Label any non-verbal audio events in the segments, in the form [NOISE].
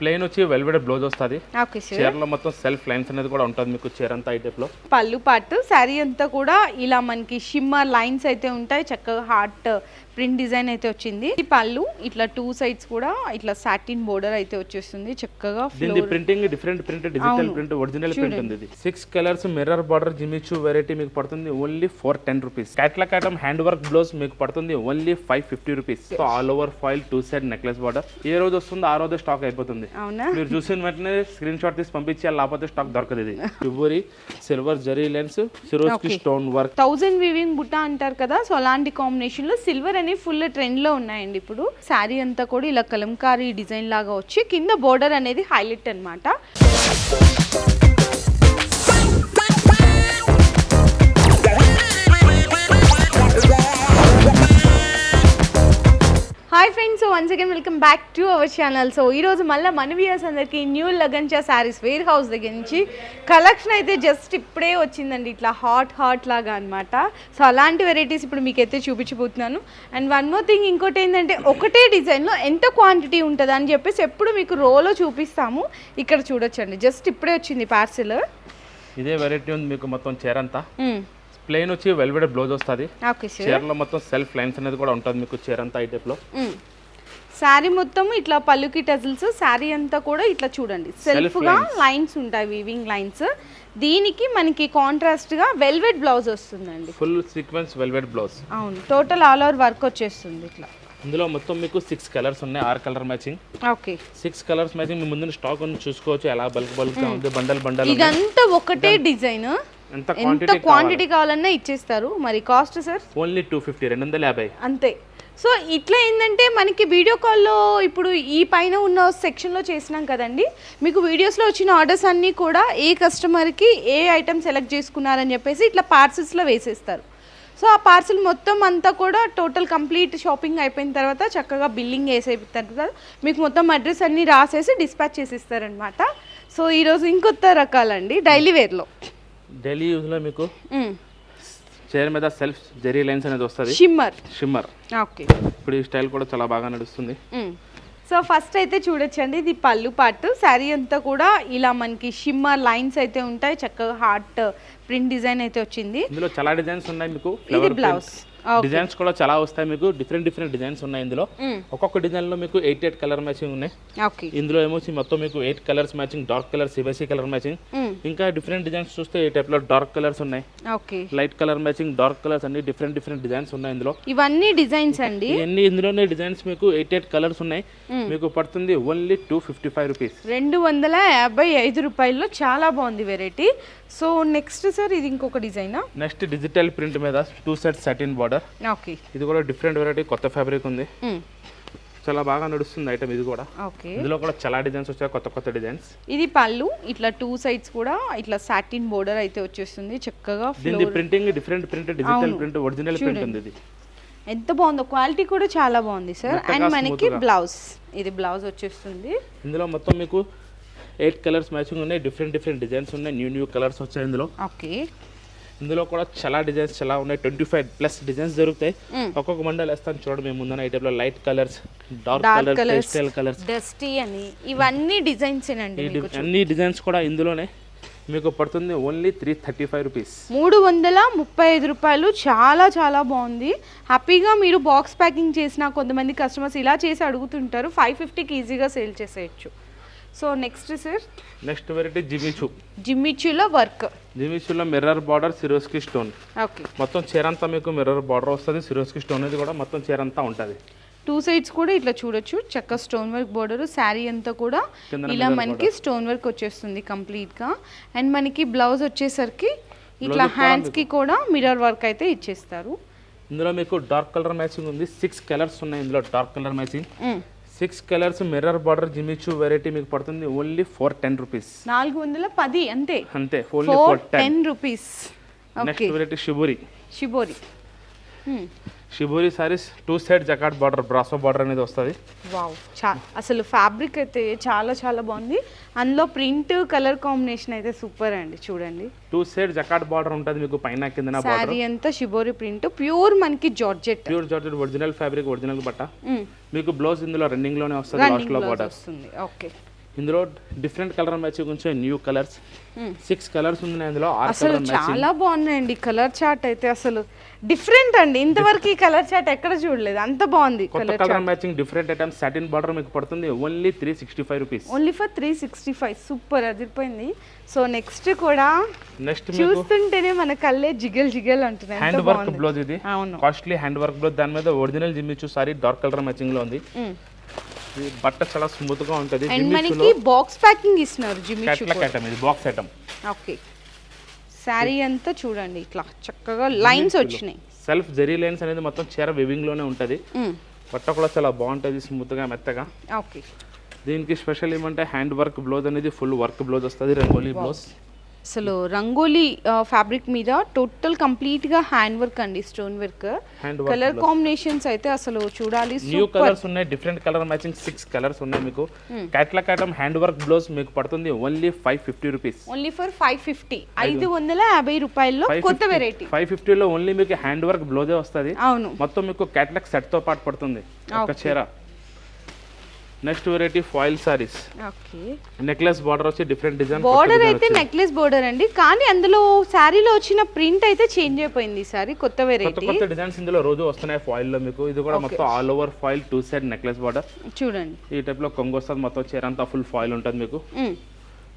Plain వచ్చి వెల్వెడ్ blouse వస్తుంది. చీరలో మొత్తం సెల్ఫ్ లైన్స్ అనేది కూడా ఉంటుంది మీకు చీర అంతా ఈ type లో. పళ్ళు పాటు శారీ అంతా కూడా ఇలా మనకి షిమ్మర్ లైన్స్ అయితే ఉంటాయి. చక్కగా హార్ట్ ప్రింట్ డిజైన్ అయితే వచ్చింది. ఈ పళ్ళు ఇట్లా టూ సైడ్స్ కూడా ఇట్లా సాటిన్ బోర్డర్ అయితే వచ్చేస్తుంది. చక్కగా printing different print digital. Print original print ఉంది ఇది. సిక్స్ కలర్స్ మిర్రర్ బార్డర్ జిమిచు వెరైటీ మీకు పడుతుంది only four ten rupees catalogue item hand work blouse మీకు పడుతుంది only five fifty rupees all over foil two side necklace border ఏ రోజు వస్తుందో ఆ రోజు స్టాక్ అయిపోతుంది. అవునా? మీరు చూసిన వెంటనే స్క్రీన్ షాట్ తీసి పంపించాలి లేకపోతే స్టాక్ దొరకదు ఇది. Shibori silver zari lines Swarovski. Stone work thousand weaving బుట్ట అంటారు కదా సో అలాంటి కాంబినేషన్లో సిల్వర్ అనేవి ఫుల్ ట్రెండ్లో ఉన్నాయండి ఇప్పుడు. శారీ అంతా కూడా ఇలా కలంకారీ డిజైన్ లాగా వచ్చి కింద బోర్డర్ అనేది హైలైట్ అన్నమాట. Once again welcome back to our channel so ఈరోజు మళ్ళీ మన వ్యూయర్స్ అందరికీ న్యూ లగంచా శారీస్ వేర్ హౌస్ దగ్గర నుంచి కలెక్షన్ అయితే జస్ట్ ఇప్పుడే వచ్చిందండి. ఇట్లా హాట్ హాట్ లాగా అనమాట సో అలాంటి వెరైటీస్ ఇప్పుడు మీకైతే చూపించబోతున్నాను. అండ్ వన్ మోర్ థింగ్ ఇంకోటి ఏంటంటే ఒకటే డిజైన్లో ఎంత క్వాంటిటీ ఉంటుంది అని చెప్పేసి ఎప్పుడు మీకు రోలో చూపిస్తాము. ఇక్కడ చూడొచ్చండి. జస్ట్ ఇప్పుడే వచ్చింది పార్సిల్ ఇదే వెరైటీ ఉంది మీకు మొత్తం చీర అంతా. ప్లెయిన్ వచ్చి వెల్వెడ్ బ్లౌజ్ వస్తుంది. చీరలో మొత్తం సెల్ఫ్ లైన్స్ అనేది కూడా ఉంటుంది మీకు చీర అంతా ఈ type లో. శారీ మొత్తం ఇట్లా పళ్ళుకి టజిల్స్ శారీ అంతా కూడా ఇట్లా చూడండి. సెల్ఫ్గా లైన్స్ ఉంటాయి వీవింగ్ లైన్స్ దీనికి మనకి కాంట్రాస్ట్గా వెల్వెట్ బ్లౌజ్ వస్తుందండి. ఫుల్ సీక్వెన్స్ వెల్వెడ్ బ్లౌజ్ అవును టోటల్ ఆల్ ఓవర్ వర్క్ వచ్చేస్తుంది ఇట్లా. ఇందులో మొత్తం మీకు సిక్స్ కలర్స్ ఉన్నాయి ఆరు colour matching okay. Six colours matching మీ ముందు స్టాక్ ఉంది చూసుకోవచ్చు ఎలా బల్క్ బల్క్గా ఉంది బండల్ బండల్ ఇదంతా ఒకటే డిజైన్ ఎంత క్వాంటిటీ కావాలన్నా ఇచ్చేస్తారు. మరి cost sir only two fifty రెండు వందల యాభై. అంతే. సో ఇట్లా ఏంటంటే మనకి వీడియో కాల్లో ఇప్పుడు ఈ పైన ఉన్న సెక్షన్లో చేసినాం కదండి. మీకు వీడియోస్లో వచ్చిన ఆర్డర్స్ అన్నీ కూడా ఏ కస్టమర్కి ఏ ఐటమ్ సెలెక్ట్ చేసుకున్నారని చెప్పేసి ఇట్లా పార్సిల్స్లో వేసేస్తారు. సో ఆ పార్సిల్ మొత్తం అంతా కూడా టోటల్ కంప్లీట్ షాపింగ్ అయిపోయిన తర్వాత చక్కగా బిల్లింగ్ వేసేసిన తర్వాత మీకు మొత్తం అడ్రస్ అన్నీ రాసేసి డిస్పాచ్ చేసిస్తారనమాట సో ఈరోజు ఇంకొత్త రకాలండి డైలీ వేర్లో. డైలీ యూజ్లో మీకు చైర్ మీద సెల్ఫ్ జెరీ లైన్స్ అనేది వస్తుంది. షిమ్మర్. షిమ్మర్. ఓకే. ఇప్పుడు ఈ స్టైల్ కూడా చాలా బాగా నడుస్తుంది. సో ఫస్ట్ అయితే చూడొచ్చండి ఇది పళ్ళు పాటు. శారీ అంతా కూడా ఇలా మనకి షిమ్మర్ లైన్స్ అయితే ఉంటాయి. చక్కగా హార్ట్ ప్రింట్ డిజైన్ అయితే వచ్చింది. ఇందులో చాలా డిజైన్స్ ఉన్నాయి మీకు. ఇది బ్లౌజ్. డిజైన్స్ కూడా చాలా వస్తాయి మీకు. డిఫరెంట్ డిఫరెంట్ డిజైన్స్ ఉన్నాయి ఇందులో. ఒక్కొక్క డిజైన్లో మీకు ఎయిట్ ఎయిట్ కలర్ మ్యాచింగ్ ఉన్నాయి. ఇందులో ఏమో మొత్తం మీకు eight colours matching dark colour CBSE colour matching ఇంకా డిఫరెంట్ డిజైన్స్ చూస్తే ఈ టైప్లో డార్క్ కలర్స్ ఉన్నాయి. Okay light colour matching dark colours అన్ని డిఫరెంట్ డిఫరెంట్ డిజైన్స్ ఉన్నాయి ఇందులో. ఇవన్నీ డిజైన్స్ అండి? ఇవన్నీ ఇందులోనే డిజైన్స్ మీకు ఎయిట్ ఎయిట్ కలర్స్ ఉన్నాయి. మీకు పడుతుంది only two fifty five rupees రెండు వందల యాభై ఐదు రూపాయల్లో చాలా బాగుంది వెరైటీ సో నెక్స్ట్ సార్ ఇది ఇంకొక డిజైనా? నెక్స్ట్ డిజిటల్ ప్రింట్ మీద two set satin border okay. ఇది కూడా డిఫరెంట్ వెరైటీ కొత్త ఫ్యాబ్రిక్ ఉంది. చాలా బాగా నడుస్తుంది ఐటమ్ ఇది కూడా. ఓకే. ఇందులో కూడా చాలా డిజైన్స్ వచ్చాయి కొత్త కొత్త డిజైన్స్ ఇది పళ్ళు ఇట్లా టూ సైడ్స్ కూడా ఇట్లా సాటిన్ బోర్డర్ అయితే వచ్చేస్తుంది చక్కగా దీని printing different print digital print original print ఉంది ఇది ఎంత బాగుందో క్వాలిటీ కూడా చాలా బాగుంది సార్ అండ్ మనకి. బ్లౌజ్ ఇది బ్లౌజ్ వచ్చేస్తుంది. ఇందులో మొత్తం మీకు ఎయిట్ కలర్స్ మ్యాచింగ్ ఉన్నాయి డిఫరెంట్ డిఫరెంట్ డిజైన్స్ ఉన్నాయి న్యూ న్యూ కలర్స్ వచ్చాయి ఇందులో. ఓకే. ఇందులో కూడా చాలా డిజైన్స్ చాలా ఉన్నాయి ట్వంటీ ఫైవ్ ప్లస్ డిజైన్స్ దొరుకుతాయి. ఒక్కొక్క మండల్ వేస్తాను చూడండి మేము ముందర ఈ టైప్లో light colours dark colours colours dusty అని ఇవన్నీ డిజైన్స్ మీకు అన్ని డిజైన్స్ కూడా ఇందులోనే మీకు పడుతుంది only three thirty five rupees మూడు వందల ముప్పై ఐదు రూపాయలు చాలా చాలా బాగుంది. హ్యాపీగా మీరు బాక్స్ ప్యాకింగ్ చేసిన కొంతమంది కస్టమర్స్ ఇలా చేసి అడుగుతుంటారు ఫైవ్ ఫిఫ్టీకి ఈజీగా సేల్ చేసేయచ్చు. So next sir? Next variety Jimmy Choo జిమ్మిచ్చులో work. జిమిచులో mirror border Swarovski stone. Okay. మొత్తం చీర అంతా మీకు మిర్రర్ బార్డర్ వస్తుంది సిరోస్కి స్టోన్ ఇది కూడా మొత్తం చీర అంతా ఉంటుంది. టూ సైడ్స్ కూడా ఇట్లా చూడొచ్చు. చక్క స్టోన్ వర్క్ బోర్డర్ శారీ అంతా కూడా ఇలా మనకి స్టోన్ వర్క్ వచ్చేస్తుంది కంప్లీట్గా అండ్ మనకి బ్లౌజ్ వచ్చేసరికి ఇట్లా హ్యాండ్స్కి కూడా మిర్రర్ వర్క్ అయితే ఇచ్చేస్తారు. ఇందులో మీకు డార్క్ కలర్ మ్యాచింగ్ ఉంది సిక్స్ కలర్స్ ఉన్నాయి ఇందులో dark colour matching. Six colours mirror border Jimmy Choo variety మీకు పడుతుంది. ఓన్లీ ఫోర్ టెన్ రూపీస్ నాలుగు వందల పది అంతే. అంతే only four ten rupees next variety shibori shibori shibori saris two side jacquard border brasso border అనేది వస్తుంది. వావ్ చా అసలు ఫ్యాబ్రిక్ అయితే చాలా చాలా బాగుంది. అందులో ప్రింట్ కలర్ కాంబినేషన్ అయితే సూపర్ అండి చూడండి. టూ సైడ్ జకాట్ బార్డర్ ఉంటుంది మీకు పైన కిందన బార్డర్ శారీ అంతా షిబోరి ప్రింట్ ప్యూర్ మనకి georgette pure georgette original fabric original బట్ట మీకు బ్లౌజ్ ఇందులో రన్నింగ్లోనే వస్తుంది లాస్ట్లో బార్డర్ వస్తుంది ఓకే ఇందులో డిఫరెంట్ కలర్ మ్యాచింగ్ ఉంచే న్యూ కలర్స్ సిక్స్ కలర్స్ ఉన్నాయి అందులో అసలు చాలా బాగున్నాయండి. కలర్ చార్ట్ అయితే అసలు డిఫరెంట్ అండి. ఇంతవరకు ఈ కలర్ చార్ట్ ఎక్కడ చూడలేదు. అంత బాగుంది కొత్త colour matching different items satin border మీకు పడుతుంది. Only three sixty five rupees only for three sixty five super అదిరిపోయింది. సో నెక్స్ట్ కూడా నెక్స్ట్ చూస్తుంటేనే మన కళ్ళే జిగల్ జిగల్ అంటున్నాయి. హ్యాండ్ వర్క్ బ్లౌజ్ ఇది. కాస్ట్లీ హ్యాండ్ వర్క్ బ్లౌజ్ దాని మీద ఒరిజినల్ జిమ్మిచూ సారీ డార్క్ కలర్ మ్యాచింగ్లో ఉంది. ఇది బట్ట చాలా స్మూత్గా ఉంటుంది. అండ్ మనకి బాక్స్ ప్యాకింగ్ ఇస్తున్నారు జిమ్మిచు ఐటమ్ ఇది బాక్స్ ఐటమ్ ఓకే. శారీ అంతా చూడండి ఇట్లా చక్కగా లైన్స్ వచ్చినాయి. సెల్ఫ్ జెరీ లైన్స్ అనేది మొత్తం చీర వివింగ్లోనే ఉంటది. బట్ట కూడా చాలా బాగుంటుంది స్మూత్గా మెత్తగా. ఓకే. దీనికి స్పెషల్ ఏమంటే హ్యాండ్ వర్క్ బ్లౌజ్ అనేది ఫుల్ వర్క్ బ్లౌజ్ వస్తుంది రంగోలీ బ్లౌజ్ అసలు రంగోలీ ఫ్యాబ్రిక్ మీద టోటల్ కంప్లీట్గా హ్యాండ్ వర్క్ అండి స్టోన్ వర్క్ కలర్ కాంబినేషన్స్ అయితే అసలు చూడాలి న్యూ కలర్స్ ఉన్నాయి different colour matching six colours ఉన్నాయి మీకు. Catalogue item hand work blouse మీకు పడుతుంది only five fifty rupees only for five fifty ఐదు. వందల యాభై రూపాయల్లో కొత్త వెరైటీ ఫైవ్ ఫిఫ్టీలో ఓన్లీ మీకు హ్యాండ్ వర్క్ బ్లౌజే వస్తుంది. అవును. మొత్తం మీకు క్యాట్లాక్ సెట్తో పాటు పడుతుంది. ఒక చీర. Next variety foil saris okay necklace border వచ్చి డిఫరెంట్ డిజైన్ బోర్డర్ అయితే నెక్లెస్ బోర్డర్ అండి. కానీ అందులో శారీలో వచ్చిన ప్రింట్ అయితే చేంజ్ అయిపోయింది ఈసారి కొత్త వెరైటీ కొత్త డిజైన్స్ ఇందులో రోజు వస్తున్నాయి ఫాయిల్లో మీకు. ఇది కూడా మొత్తం all over foil two side necklace border చూడండి. ఈ టైప్లో కొంగు వస్తుంది మొత్తం చీర అంతా ఫుల్ ఫాయిల్ ఉంటుంది మీకు.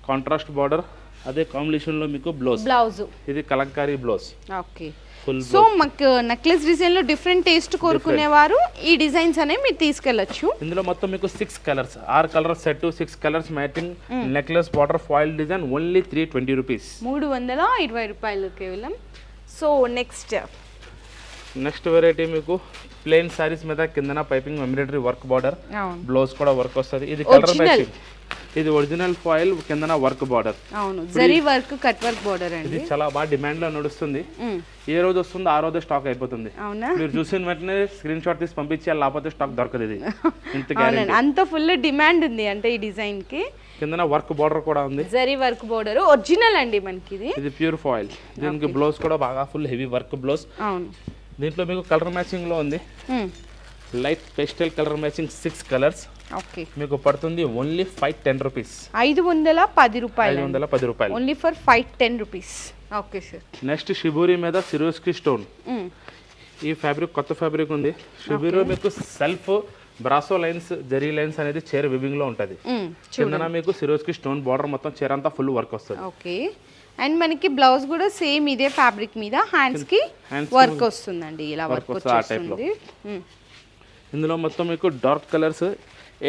కాంట్రాస్ట్ బార్డర్ అదే కాంబినేషన్లో మీకు బ్లౌజ్ బ్లౌజ్ ఇది కలంకారీ బ్లౌజ్ ఓకే సో మాకు నెక్లెస్ డిజైన్లో డిఫరెంట్ టేస్ట్ కోరుకునేవారు. ఈ డిజైన్స్ అనేవి మీరు తీసుకెళ్ళచ్చు. ఇందులో మొత్తం మీకు సిక్స్ కలర్స్ ఆరు colour set six colours matching necklace border foil design only three twenty rupees మూడు వందల ఇరవై రూపాయలు కేవలం. సో నెక్స్ట్ నెక్స్ట్ వెరైటీ మీకు ప్లెయిన్ సారీస్ మీద కిందన piping embroidery work border blouse కూడా వర్క్ వస్తుంది. ఇది కలర్. మ్యాచింగ్ ఇది ఒరిజినల్ ఫాయిల్ కిందన వర్క్ బార్డర్. అవును zari work cut work border అండి. ఇది చాలా బాగా డిమాండ్లో నడుస్తుంది. ఏ రోజు వస్తుందో ఆ రోజు స్టాక్ అయిపోతుంది. అవునా? మీరు చూసిన వెంటనే స్క్రీన్ షాట్ తీసి పంపించాలి లేకపోతే స్టాక్ దొరకదు ఇది. [LAUGHS] అంత ఫుల్ డిమాండ్ ఉంది అంటే ఈ డిజైన్కి కిందన వర్క్ బార్డర్ కూడా ఉంది. జరీ వర్క్ బోర్డర్ ఒరిజినల్ అండి మనకి ఇది. ఇది ప్యూర్ ఫాయిల్. దీనికి బ్లౌజ్ కూడా బాగా ఫుల్ హెవీ వర్క్ బ్లౌజ్. అవును. దీంట్లో మీకు కలర్ మ్యాచింగ్లో ఉంది. Light pastel colour matching six colours. Okay. మీకు పడుతుంది ఓన్లీ ఫైవ్ టెన్ రూపీస్ ఐదు వందల పది ఐదు రూపాయలు వందల పది రూపాయలు. Only for five ten rupees okay sir next shibori మీద సిరోస్కి స్టోన్ ఈ ఫ్యాబ్రిక్ కొత్త ఫ్యాబ్రిక్ ఉంది. షిబూరి మీకు సెల్ఫ్ బ్రాసో లైన్స్ జరీ లైన్స్ అనేది చీర వివింగ్లో ఉంటుంది. కిందన మీకు సిరోస్కి స్టోన్ బార్డర్ మొత్తం చీర అంతా ఫుల్ వర్క్ వస్తుంది. ఓకే. అండ్ మనకి బ్లౌజ్ కూడా సేమ్ ఇదే ఫ్యాబ్రిక్ మీద. హ్యాండ్స్కి వర్క్ వస్తుందండి. ఇలా వర్క్ వస్తుంది. వచ్చేస్తుంది. ఇందులో మొత్తం మీకు dark colours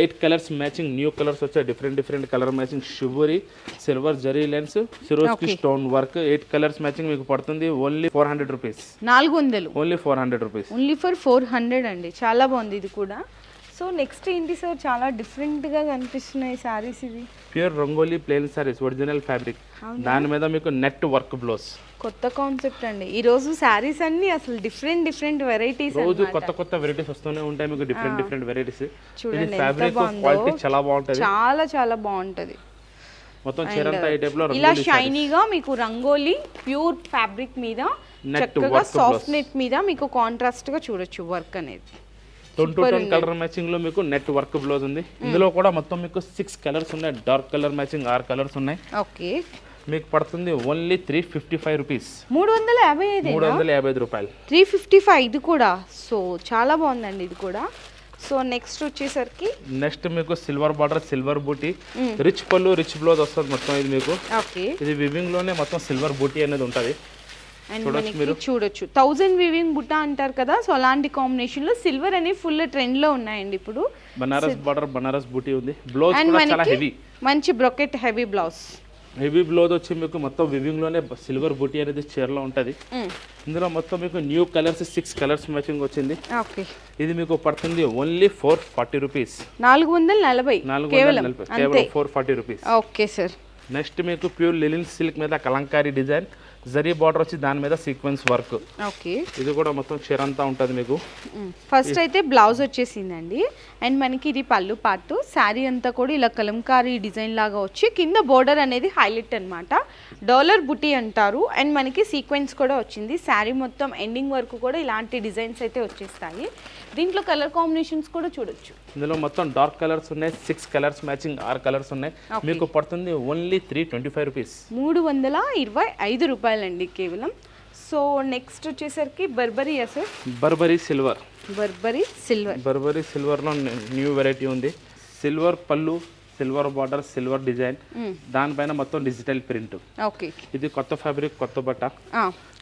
eight colours matching new colours వచ్చాయి. Different different colour matching shibori silver zari lines Swarovski stone work eight colours matching మీకు పడుతుంది. Only four hundred rupees. నాలుగు వందలు. Only four hundred rupees. Only for four hundred అండి. చాలా బాగుంది ఇది కూడా. సో నెక్స్ట్ ఏంటి సార్? చాలా డిఫరెంట్గా కనిపిస్తున్నాయి సారీస్ ఇవి. Pure rangoli plain saris original fabric. దాని మీద మీకు నెట్ వర్క్ బ్లౌజ్. కొత్త కాన్సెప్ట్ అండి. ఈ రోజు శారీస్ అన్ని అసలు డిఫరెంట్ డిఫరెంట్ వెరైటీస్ రోజు కొత్త కొత్త వెరైటీస్ వస్తూనే ఉంటాయి మీకు డిఫరెంట్ డిఫరెంట్ వెరైటీస్. చూడండి ఫ్యాబ్రిక్. క్వాలిటీ చాలా బాగుంటది. చాలా చాలా బాగుంటది. మొత్తం చీరంతా ఈ టైప్లో ఇలా షైనీగా మీకు రంగోలీ ప్యూర్ ఫ్యాబ్రిక్ మీద చక్కగా సాఫ్ట్. నెట్ మీద మీకు కాంట్రాస్ట్గా చూడొచ్చు వర్క్ అనేది. టొన్ టు టొన్ కలర్ మ్యాచింగ్లో మీకు నెట్ వర్క్ బ్లౌజ్ ఉంది. ఇందులో కూడా మొత్తం మీకు సిక్స్ కలర్స్ ఉన్నాయి. డార్క్ కలర్ మ్యాచింగ్ ఆరు కలర్స్ ఉన్నాయి. ఓకే. మీకు పడుతుంది only three fifty five rupees. మూడు వందల యాభై ఐదు మూడు వందల యాభై ఐదు రూపాయలు. త్రీ ఫిఫ్టీ ఫైవ్ ఇది కూడా. సో చాలా బాగుందండి ఇది కూడా. సో నెక్స్ట్ వచ్చేసరికి? నెక్స్ట్ మీకు సిల్వర్ బార్డర్ సిల్వర్ బూటీ. రిచ్ పళ్ళు రిచ్ బ్లౌజ్ వస్తుంది మొత్తం ఇది మీకు. ఓకే. ఇది వివింగ్లోనే మొత్తం సిల్వర్ బూటీ అనేది ఉంటుంది. అండ్ మనకి చూడొచ్చు. థౌజండ్ వివింగ్ బుట్ట అంటారు కదా సో అలాంటి కాంబినేషన్లో సిల్వర్ అనేవి ఫుల్ ట్రెండ్లో ఉన్నాయండి ఇప్పుడు. బనారస్ బార్డర్ బనారస్ బూటీ ఉంది. బ్లౌజ్ చాలా హెవీ మంచి brocade heavy blouse heavy blouse వచ్చి మీకు మొత్తం వివింగ్లోనే సిల్వర్ బూటీ అనేది చీరలో ఉంటుంది. ఇందులో మొత్తం మీకు new colours six colours matching వచ్చింది. ఓకే ఇది మీకు పడుతుంది ఓన్లీ ఫోర్ ఫార్టీ రూపీస్ నాలుగు వందల నలభై నాలుగు వందల కేవలం. నలభై కేవలం four forty rupees okay sir next మీకు ప్యూర్ లిలిన్ సిల్క్ మీద కలంకారీ డిజైన్ జరీ బార్డర్ వచ్చి దాని మీద సీక్వెన్స్ వర్క్. ఓకే. ఇది కూడా మొత్తం చీర అంతా ఉంటుంది మీకు. ఫస్ట్ అయితే బ్లౌజ్ వచ్చేసిందండి. అండ్ మనకి ఇది పళ్ళు పాటు. శారీ అంతా కూడా ఇలా కలంకారీ డిజైన్ లాగా వచ్చి కింద బోర్డర్ అనేది హైలైట్ అన్నమాట. డాలర్ బుటీ అంటారు. అండ్ మనకి సీక్వెన్స్ కూడా వచ్చింది. శారీ మొత్తం ఎండింగ్ వరకు కూడా ఇలాంటి డిజైన్స్ అయితే వచ్చేస్తాయి. దీంట్లో కలర్ కాంబినేషన్స్ కూడా చూడొచ్చు. ఇందులో మొత్తం డార్క్ కలర్స్ ఉన్నాయి సిక్స్ కలర్స్ మ్యాచింగ్ ఆరు కలర్స్ ఉన్నాయి. మీకు పడుతుంది only three twenty five rupees. మూడు వందల ఇరవై ఐదు రూపాయలండి కేవలం. సో నెక్స్ట్ వచ్చేసరికి Burberry sir? Burberry silver. Burberry silver. Burberry సిల్వర్లో new variety ఉంది. సిల్వర్ పళ్ళు సిల్వర్ బార్డర్ సిల్వర్ డిజైన్. దానిపైన మొత్తం డిజిటల్ ప్రింట్. ఓకే. ఇది కొత్త ఫ్యాబ్రిక్ కొత్త బట్ట.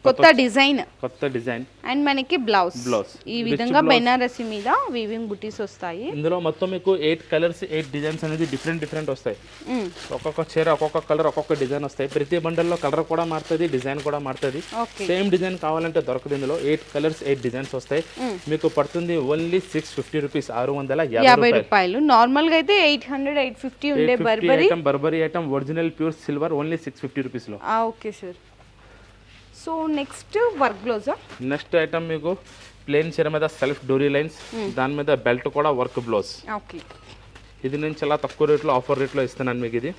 కొత్త డిజైన్. కొత్త డిజైన్. అండ్ మనకి బ్లౌజ్. Blouse. ఈ విధంగా బెనారసి మీద వీవింగ్ బుటీస్ వస్తాయి. ఇందులో మొత్తం మీకు ఎయిట్ కలర్స్ ఎయిట్ డిజైన్స్ అనేది డిఫరెంట్ డిఫరెంట్ వస్తాయి. ఒక్కొక్క చీర ఒక్కొక్క కలర్ ఒక్కొక్క డిజైన్ వస్తాయి. ప్రతి బండల్లో కలర్ కూడా మారుతుంది డిజైన్ కూడా మారుతుంది. సేమ్ డిజైన్ కావాలంటే దొరకదు ఇందులో. ఎయిట్ కలర్స్ ఎయిట్ డిజైన్స్ వస్తాయి. మీకు పడుతుంది ఓన్లీ సిక్స్ ఫిఫ్టీ రూపీస్ ఆరు వందల యాభై రూపాయలు. నార్మల్గా అయితే ఎయిట్ హండ్రెడ్ ఎయిట్ ఫిఫ్టీ ఉండే Burberry. Item Burberry item original pure silver only six fifty రూపీస్లో okay sir so next work బ్లౌజా? Next item మీకు ప్లేన్ చీర మీద సెల్ఫ్ డోరీ లైన్స్ దాని మీద బెల్ట్ కూడా వర్క్ బ్లౌజ్. ఓకే. ఇది నేను చాలా తక్కువ రేట్లో ఆఫర్ రేట్లో ఇస్తున్నాను మీకు ఇది.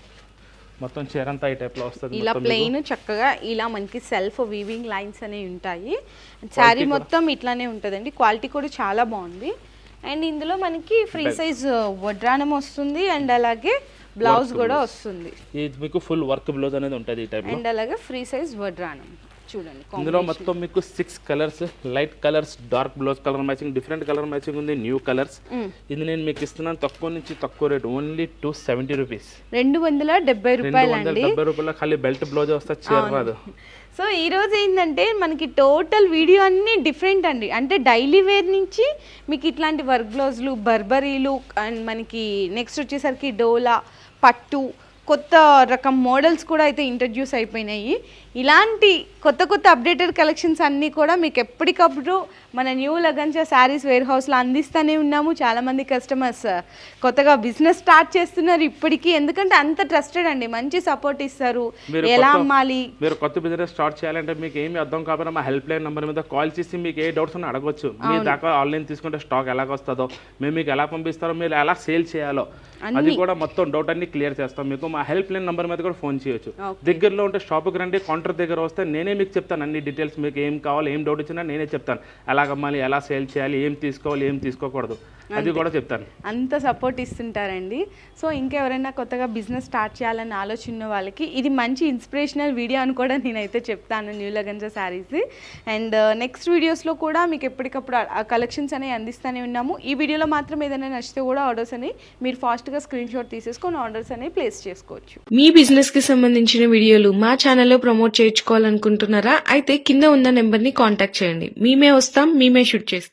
మొత్తం చీర అంతా ఈ టైప్లో వస్తుంది ఇలా ప్లెయిన్ చక్కగా ఇలా మనకి సెల్ఫ్ వీవింగ్ లైన్స్ అనేవి ఉంటాయి. శారీ మొత్తం ఇట్లానే ఉంటుందండి. క్వాలిటీ కూడా చాలా బాగుంది. అండ్ ఇందులో మనకి ఫ్రీ సైజ్ వడ్రానం వస్తుంది అండ్ అలాగే బ్లౌజ్ కూడా వస్తుంది. ఇది మీకు ఫుల్ వర్క్ బ్లౌజ్ అనేది ఉంటుంది ఈ టైప్లో అండ్ అలాగే ఫ్రీ సైజ్ వడ్రానం చూడండి ఇందులో మొత్తం మీకు six colours light colours dark blouse colour matching different colour matching ఉంది న్యూ కలర్స్ ఇది నేను మీకు ఇస్తున్నాను తక్కువ నుంచి తక్కువ rate only two seventy rupees రెండు వందల డెబ్బై రూపాయలు డెబ్బై రూపాయల ఖాళీ బెల్ట్ బ్లౌజ్ వస్తే చీర రాదు సో ఈ రోజు ఏంటంటే మనకి టోటల్ వీడియో అన్నీ డిఫరెంట్ అండి. అంటే డైలీ వేర్ నుంచి మీకు ఇట్లాంటి వర్క్ బ్లౌజులు బర్బరీలు అండ్ మనకి నెక్స్ట్ వచ్చేసరికి డోలా పట్టు కొత్త రకం మోడల్స్ కూడా అయితే ఇంట్రడ్యూస్ అయిపోయినాయి. ఇలాంటి కొత్త కొత్త అప్డేటెడ్ కలెక్షన్స్ అన్నీ కూడా మీకు ఎప్పటికప్పుడు మన న్యూ లగంచా శారీస్ వేర్ హౌస్లో అందిస్తూనే ఉన్నాము. చాలామంది కస్టమర్స్ కొత్తగా బిజినెస్ స్టార్ట్ చేస్తున్నారు ఇప్పటికీ. ఎందుకంటే అంత ట్రస్టెడ్ అండి. మంచి సపోర్ట్ ఇస్తారు. ఎలా అమ్మాలి? మీరు కొత్త బిజినెస్ స్టార్ట్ చేయాలంటే మీకు ఏమి అర్థం కాకపోయినా మా హెల్ప్ లైన్ నెంబర్ మీద కాల్ చేసి మీకు ఏ డౌట్స్ ఉన్నా అడగవచ్చు మీ దాకా ఆన్లైన్ తీసుకుంటే స్టాక్ ఎలాగ వస్తుందో మేము మీకు ఎలా పంపిస్తారో మీరు ఎలా సేల్ చేయాలో అది కూడా మొత్తం డౌట్ అన్ని క్లియర్ చేస్తాం. మీకు మా హెల్ప్ లైన్ నెంబర్ మీద కూడా ఫోన్ చేయొచ్చు. దగ్గరలో ఉంటే షాప్కి రండి కౌంటర్ దగ్గర వస్తే నేనే మీకు చెప్తాను. అన్ని డీటెయిల్స్ మీకు ఏం కావాలి ఏం డౌట్ వచ్చినా నేనే చెప్తాను. ఎలా అమ్మాలి ఎలా సేల్ చేయాలి ఏం తీసుకోవాలి ఏం తీసుకోకూడదు. అది కూడా చెప్తాను. అంత సపోర్ట్ ఇస్తుంటారండి. సో ఇంకెవరైనా కొత్తగా బిజినెస్ స్టార్ట్ చేయాలని ఆలోచన వాళ్ళకి ఇది మంచి ఇన్స్పిరేషనల్ వీడియో అని కూడా నేనైతే చెప్తాను న్యూ లగంజా శారీస్ అండ్ నెక్స్ట్ వీడియోస్లో కూడా మీకు ఎప్పటికప్పుడు కలెక్షన్స్ అనేవి అందిస్తూనే ఉన్నాము. ఈ వీడియోలో మాత్రం ఏదైనా నచ్చితే కూడా ఆర్డర్స్ అనేవి మీరు ఫాస్ట్గా స్క్రీన్ షాట్ తీసేసుకొని ఆర్డర్స్ అనేవి ప్లేస్ చేసుకోవచ్చు. మీ బిజినెస్కి సంబంధించిన వీడియోలు మా ఛానల్లో ప్రమోట్ చేయించుకోవాలనుకుంటున్నారా? అయితే కింద ఉన్న నెంబర్ని కాంటాక్ట్ చేయండి. మేమే వస్తాం మేమే షూట్ చేస్తాం.